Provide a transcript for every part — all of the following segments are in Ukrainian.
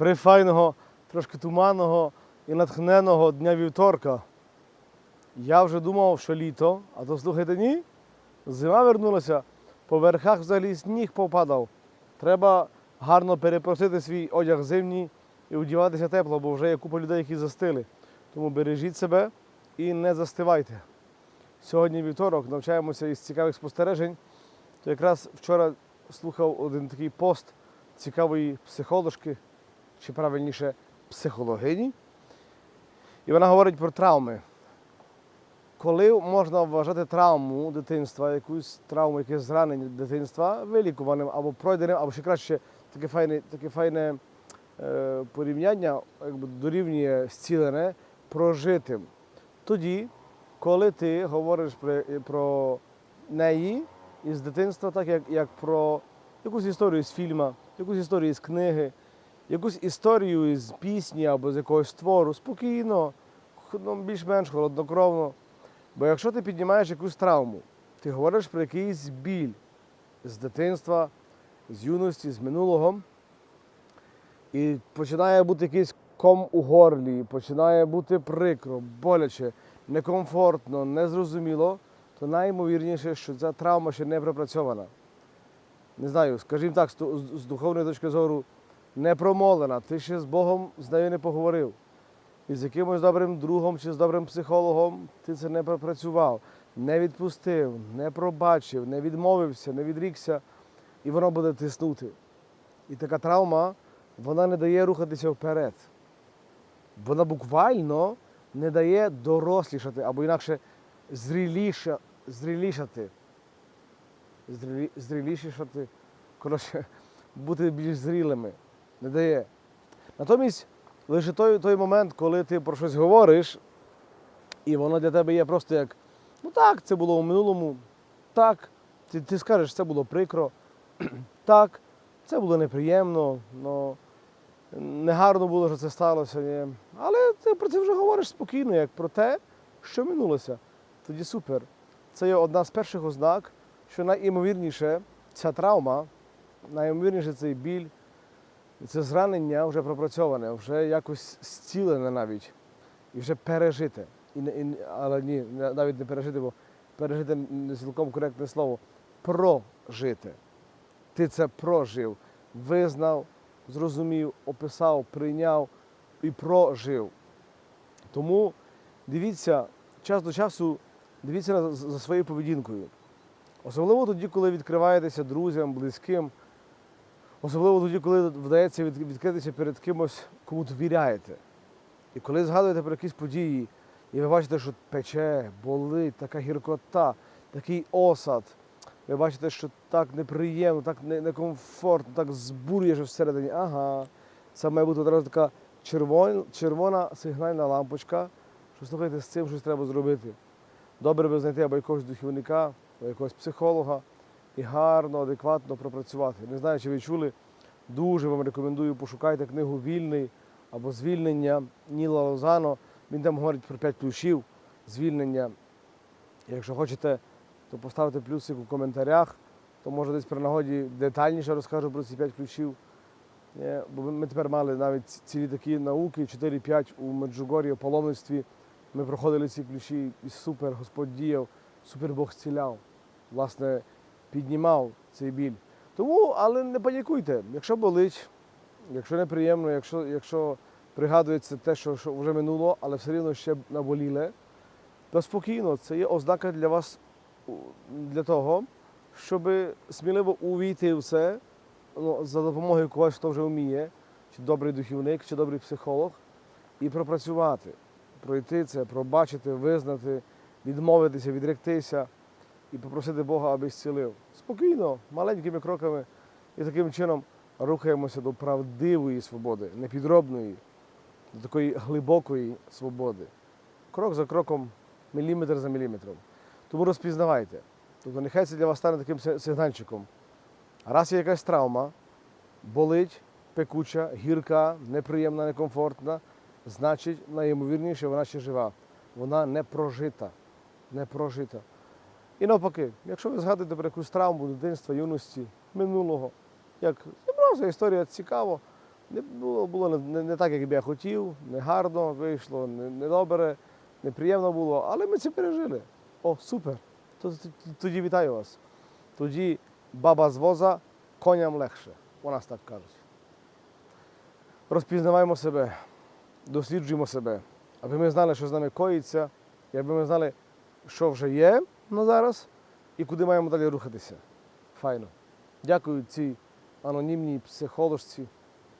файного, трошки туманного і натхненого дня вівторка. Я вже думав, що літо, а то слухайте, ні. Зима вернулася, по верхах взагалі сніг попадав. Треба гарно перепросити свій одяг зимній і одягатися тепло, бо вже є купа людей, які застили. Тому бережіть себе і не застивайте. Сьогодні вівторок, навчаємося із цікавих спостережень. То якраз вчора слухав один такий пост цікавої психологки, чи правильніше психологині. І вона говорить про травми. Коли можна вважати травму дитинства, якусь травму, якесь зранення дитинства вилікуваним або пройденим, або ще краще таке файне, таке файне е, порівняння якби, дорівнює зцілене прожитим. Тоді, коли ти говориш про, про неї із дитинства, так як, як про якусь історію з фільму, якусь історію з книги, якусь історію з пісні або з якогось твору, спокійно, ну, більш-менш холоднокровно. Бо якщо ти піднімаєш якусь травму, ти говориш про якийсь біль з дитинства, з юності, з минулого, і починає бути якийсь ком у горлі, починає бути прикро, боляче, некомфортно, незрозуміло, то наймовірніше, що ця травма ще не пропрацьована. Не знаю, скажімо так, з духовної точки зору, не промолена. Ти ще з Богом з нею не поговорив. І з якимось добрим другом чи з добрим психологом ти це не пропрацював, не відпустив, не пробачив, не відмовився, не відрікся, і воно буде тиснути. І така травма, вона не дає рухатися вперед. Вона буквально не дає дорослішати або інакше зріліша, зрілішати. Зрілі, зрілішати, коротше, бути більш зрілими. Не дає. Натомість лише той, той момент, коли ти про щось говориш, і воно для тебе є просто як, ну так, це було у минулому, так, ти, ти скажеш, це було прикро, так, це було неприємно, но негарно було, що це сталося. Ні. Але ти про це вже говориш спокійно, як про те, що минулося. Тоді супер. Це є одна з перших ознак, що найімовірніше ця травма, найімовірніше цей біль, і це зранення вже пропрацьоване, вже якось зцілене навіть, і вже пережите. І, і, але ні, навіть не пережити, бо пережити не цілком коректне слово. Прожити. Ти це прожив, визнав, зрозумів, описав, прийняв і прожив. Тому дивіться, час до часу дивіться за своєю поведінкою. Особливо тоді, коли відкриваєтеся друзям, близьким. Особливо тоді, коли вдається відкритися перед кимось, кому довіряєте. І коли згадуєте про якісь події, і ви бачите, що пече, болить, така гіркота, такий осад. Ви бачите, що так неприємно, так некомфортно, так збурює всередині. Ага, це має бути одразу така червона, червона сигнальна лампочка, що слухайте, з цим щось треба зробити. Добре би знайти або якогось духовника, або якогось психолога і гарно, адекватно пропрацювати. Не знаю, чи ви чули, дуже вам рекомендую, пошукайте книгу Вільний або звільнення Ніла Лозано. Він там говорить про п'ять ключів звільнення. Якщо хочете, то поставте плюсик у коментарях, то може десь при нагоді детальніше розкажу про ці п'ять ключів. Е, Бо ми тепер мали навіть цілі такі науки, 4-5 у Меджугорі, у паломництві. Ми проходили ці ключі і супер Господь діяв, супер Бог зціляв, власне, піднімав цей біль. Тому, але не панікуйте, якщо болить, якщо неприємно, якщо, якщо пригадується те, що, що вже минуло, але все рівно ще наболіле, то спокійно, це є ознака для вас для того, щоб сміливо увійти в це ну, за допомогою когось, хто вже вміє, чи добрий духівник, чи добрий психолог, і пропрацювати, пройти це, пробачити, визнати, відмовитися, відректися і попросити Бога, аби зцілив. Спокійно, маленькими кроками і таким чином рухаємося до правдивої свободи, непідробної, до такої глибокої свободи. Крок за кроком, міліметр за міліметром. Тому розпізнавайте. Тобто нехай це для вас стане таким сигнальчиком. Раз є якась травма, болить, пекуча, гірка, неприємна, некомфортна, значить, найімовірніше, вона ще жива. Вона не прожита. Не прожита. І навпаки, якщо ви згадуєте про якусь травму дитинства, юності, минулого, як зібрався історія цікаво, Не було, було не, не, так, як би я хотів, не гарно вийшло, не, не неприємно було, але ми це пережили. О, супер. То- то- Тоді вітаю вас. Тоді баба з воза коням легше. У нас так кажуть. Розпізнаваємо себе, досліджуємо себе, аби ми знали, що з нами коїться, і аби ми знали, що вже є на зараз і куди маємо далі рухатися. Файно. Дякую цій анонімній психоложці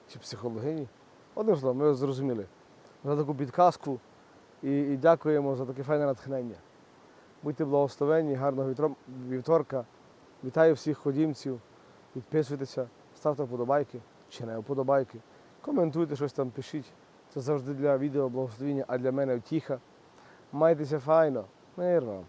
чи психологині. Одним словом, ми зрозуміли за таку підказку і, і дякуємо за таке файне натхнення. Будьте благословенні, гарного вівторка. Вітаю всіх ходімців. Підписуйтеся, ставте вподобайки чи не вподобайки. Коментуйте щось там, пишіть. Це завжди для відео благословіння, а для мене втіха. Майтеся файно, мирно.